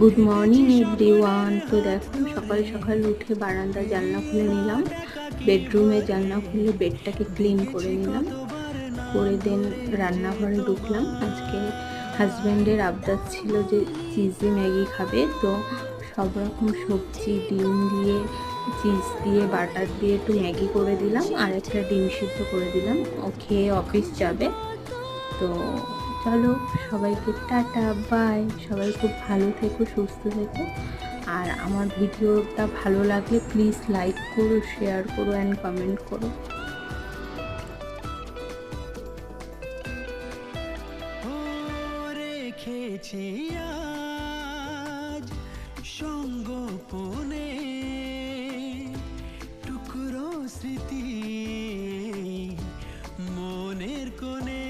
Good morning every one তো দেখো, সকাল সকাল উঠে বারান্দা জানলা খুলে নিলাম। বেডরুমে জানলা খুলে বেডটাকে ক্লিন করে নিলাম। করে দেন রান্নাঘরে ঢুকলাম। আজকে হাজব্যান্ডের আবদার ছিল যে চিজি ম্যাগি খাবে। তো সব রকম সবজি, ডিম দিয়ে, চিজ দিয়ে, বাটার দিয়ে একটু ম্যাগি করে দিলাম। আর একটা ডিম সিদ্ধ করে দিলাম। ও খেয়ে অফিস যাবে। তো চলো, সবাইকে টাটা বাই সবাই খুব ভালো থেকো, সুস্থ থেকো। আর আমার ভিডিওটা ভালো লাগলে প্লিজ লাইক করো শেয়ার করো অ্যান্ড কমেন্ট করো। রেখেছি আজ সঙ্গপনে। টুকরো স্মৃতি মনের কোণে